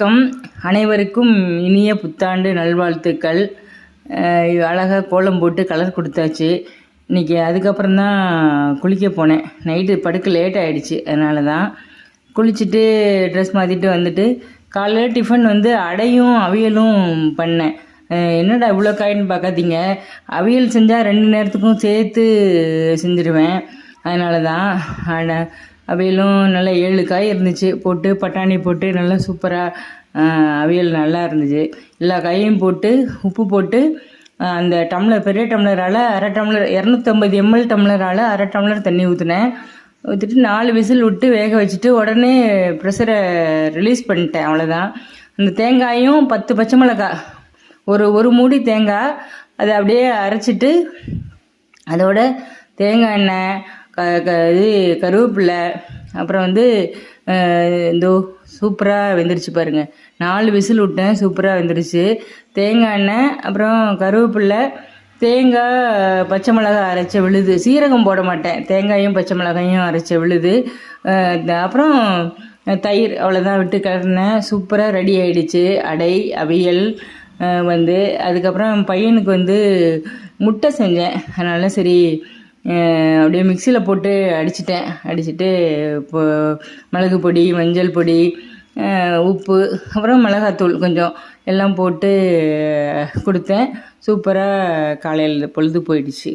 வணக்கம். அனைவருக்கும் இனிய புத்தாண்டு நல்வாழ்த்துக்கள். அழகாக கோலம் போட்டு கலர் கொடுத்தாச்சு. இன்றைக்கி அதுக்கப்புறம் தான் குளிக்க போனேன். நைட்டு படுக்க லேட் ஆகிடுச்சு அதனால தான் குளிச்சுட்டு ட்ரெஸ் மாற்றிட்டு வந்துட்டு காலையில் டிஃபன் வந்து அடையும் அவியலும் பண்ணேன். என்னடா இவ்வளோ காயின்னு பார்க்காதீங்க. அவியல் செஞ்சால் ரெண்டு நேரத்துக்கும் சேர்த்து செஞ்சுருவேன். அதனால தான் அவியலும் நல்லா ஏழு காய் இருந்துச்சு. போட்டு பட்டாணி போட்டு நல்லா சூப்பராக அவியல் நல்லா இருந்துச்சு. எல்லா காயும் போட்டு உப்பு போட்டு அந்த டம்ளர் பெரிய டம்ளரால் அரை டம்ளர் இரநூத்தம்பது எம்எல் டம்ளரால் அரை டம்ளர் தண்ணி ஊற்றினேன் ஊற்றிட்டு நாலு விசில் விட்டு வேக வச்சுட்டு உடனே ப்ரெஷரை ரிலீஸ் பண்ணிட்டேன் அவ்வளோதான் அந்த தேங்காயும் பத்து பச்சை மிளகாய் ஒரு ஒரு மூடி தேங்காய் அதை அப்படியே அரைச்சிட்டு அதோட தேங்காய் எண்ணெய் க க இது கருவேப்பிலை அப்புறம் வந்து இந்தோ சூப்பராக வெந்துருச்சு பாருங்கள் நாலு விசில் விட்டேன் சூப்பராக வெந்துருச்சு. தேங்காய் எண்ணெய் அப்புறம் கருவேப்பிலை தேங்காய் பச்சை மிளகாய் அரைச்ச விழுது. சீரகம் போட மாட்டேன். தேங்காயும் பச்சை மிளகாயும் அரைச்ச விழுது. அப்புறம் தயிர் அவ்வளோதான் விட்டு கிளறினேன். சூப்பராக ரெடி ஆகிடுச்சு அடை அவியல் வந்து அதுக்கப்புறம் பையனுக்கு வந்து முட்டை செஞ்சேன். அதனால சரி அப்படியே மிக்சியில் போட்டு அடிச்சிட்டேன். அடிச்சுட்டு இப்போ மிளகு பொடி மஞ்சள் பொடி உப்பு அப்புறம் மிளகாத்தூள் கொஞ்சம் எல்லாம் போட்டு கொடுத்தேன். சூப்பராக காலையில் பொழுது போயிடுச்சு.